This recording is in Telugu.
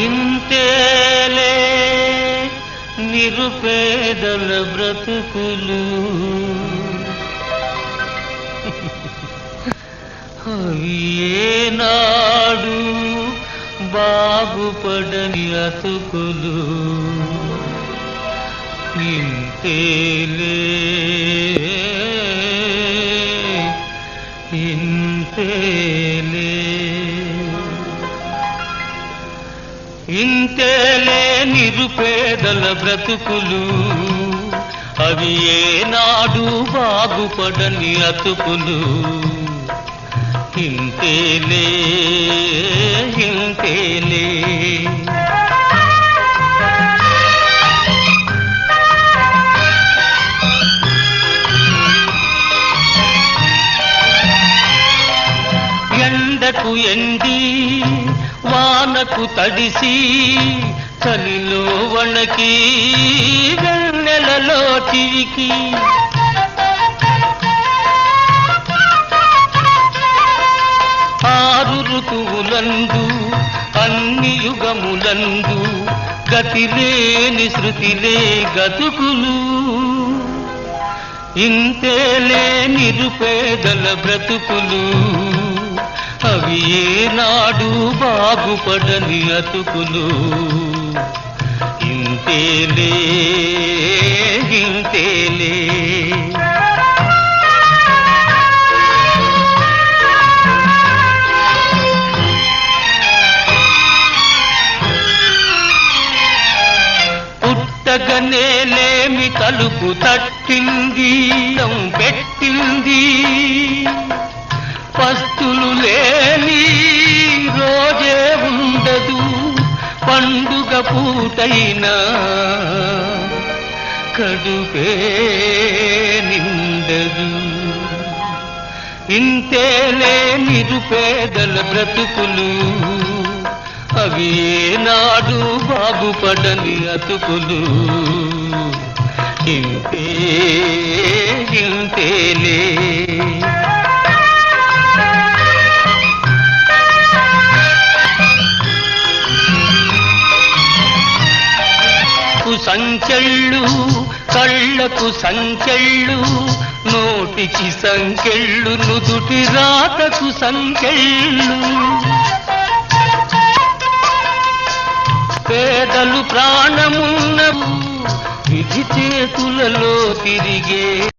ఇంతేలే నిరుపేదల బ్రతుకులు. అవి ఏనాడు బాగుపడని అతుకులు. ఇంతేలే ఇంతేలే ఇంతేలే నిరుపేదల బ్రతుకులు. అవి ఏనాడు బాగుపడని అతుకులు. ఇంతేలే ఇంతేలే. ఎండకు ఎండి వానకు తడిసి చలిలో వణకి వెన్నెలలో చిరికి ఆరు ఋతువులందు అన్ని యుగములందు గతిలేని శృతిలే గతుకులు. ఇంతేలే నిరుపేదల బ్రతుకులు. అవి ఏనాడు బాగుపడని అతుకులు. ఇంతేలే ఇంతేలే. పుట్టగనేలేమి తలుపు తట్టింది పెట్టింది. పస్తులు లే పండుగ పూటైనా కడుపే నిండదు ఇంతేలే నిరుపేదల బ్రతుకులు. అవి ఏనాడు బాగుపడని అతుకులు. ఇంతే ఇంతేలే సంచెళ్ళు కళ్ళకు సంచెళ్ళు నోటికి సంకెళ్ళు నుదుటి రాతకు సంకెళ్ళు పేదలు ప్రాణమున్న విధి చేతులలో తిరిగే